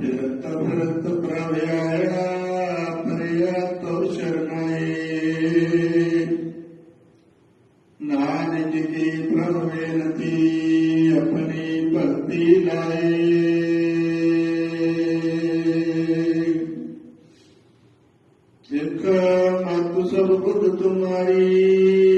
ਫਿਰਤ ਫਿਰਤ ਪ੍ਰਭ ਆਇਆ ਪਰਿਆ ਤੁਰ ਸ਼ਰਨਾਏ ਨਾਨਕ ਕੀ ਪ੍ਰਭ ਬੇਨਤੀ ਆਪਣੀ ਭਗਤੀ ਲਾਏ ਸਿੱਖ ਮਤ ਸਭ ਬੁੱਧ ਤੁਮਾਰੀ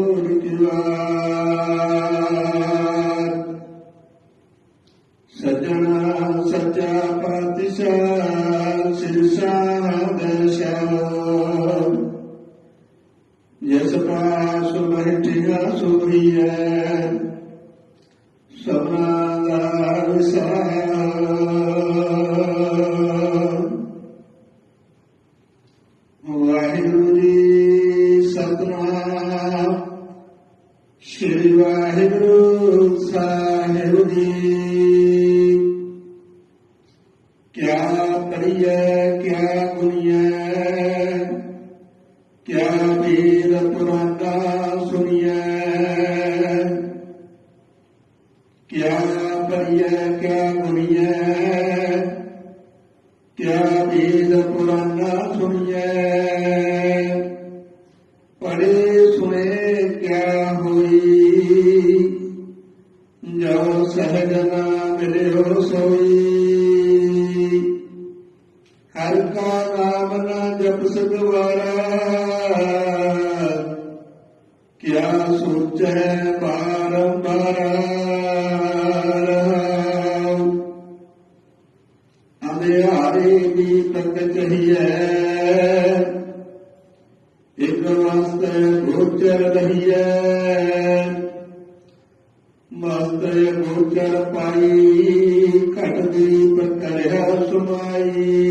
ਸਤਿਆ ਸੱਚਾ ਪਾਤਸ਼ਾਹ ਸਿਰਸਾ ਦਰਸ਼ਨ ਜਿਸ ਪਾਸ ਬੈਠਿਆ ਸੋਈਐ ਸਭਨਾ ਦਾ ਵਿਸਾਰ ਵਾਹਿਗੁਰੂ ਜੀ ਸਤਨਾਮ ਸ੍ਰੀ ਵਾਹਿਗੁਰੂ ਸਾਹਿਬ ਜੀ। क्या प्रिय, क्या गुनिय क्या वीर पुराना सुनिय? क्या प्रिय, क्या गुनिय क्या वीर पुराना सुनिय? पढ़े, सुने, क्या हुई? जो सहजना मिले हो सोई ਹਰ ਕਾ ਨਾਮ ਨਾ ਜਪ ਸਦਵਾਰਾ ਕਿਆ ਸੋਚੈ ਬਾਰੰਬਾਰ। ਅੰਧਿਆਰੇ ਵੀ ਤੱਕ ਚਹੀਐ। ਇਕ ਵਾਸਤੇ ਗੋਚਰ ਰਹੀਐ। ਮਸਤੇ ਗੋਚਰ ਪਾਈ ਘਟ ਦੀ ਕਰਿਆ ਸੁਮਾਈ।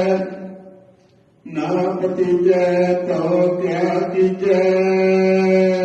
ਨਾ ਪਤੀਜੈ ਤਉ ਕਿਆ ਕੀਜੈ